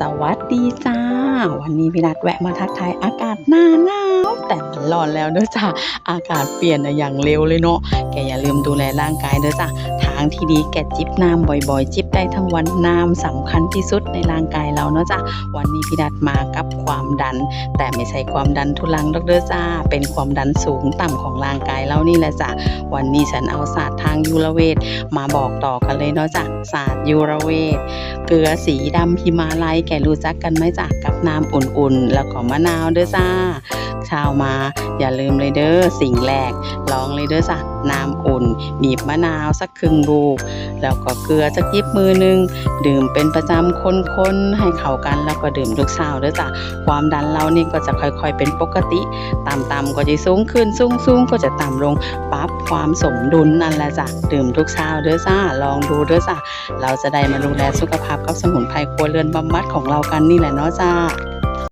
สวัสดีจ้า วันนี้พี่นัดแวะมาทักทายอากาศหน้าหนาวแต่มันร้อนแล้วเด้อจ้าอากาศเปลี่ยนอะอย่างเร็วเลยเนาะแกอย่าลืมดูแลร่างกายเด้อจ้าางที่ดีแกจิบน้ำบ่อยๆ จิบได้ทั้งวันน้ำสำคัญที่สุดในร่างกายเราเนาะจ้าวันนี้พี่นัดมากับความดัน แต่ไม่ใช่ความดันทุลังดอกเด้อจ้า เป็นความดันสูงต่ำของร่างกายเรานี่แหละจ้าวันนี้ฉันเอาศาสตร์ทางยูรเวทมาบอกต่อกันเลยเนาะจ้าศาสตร์ยูรเวทเกลือสีดำฮิมาลัยแกรู้จักกันไหมจ้ะกับน้ำอุ่นๆ แล้วก็มะนาวเด้อจ้าชาวมาอย่าลืมเลยเด้อสิ่งแรกลองเลยเด้อจ้ะ น้ำอุ่นบีบมะนาวสักครึ่งลูก แล้วก็เกลือสักยิบมือหนึง ดื่มเป็นประจำคนๆให้เข้ากันแล้วก็ดื่มทุกเช้าเด้อจ้ะความดันเรานี่ก็จะค่อยๆเป็นปกติต่ำๆก็จะสูงขึ้นสูงๆก็จะต่ำลงปรับความสมดุลนั่นแหละจ้ะดื่มทุกเช้าเด้อจ้าลองดูเด้อจ้ะเราจะได้มาดูแลสุขภาพกับสมุนไพรครัวเรือนบำบัดของเรากันนี่แหละเนาะจ้า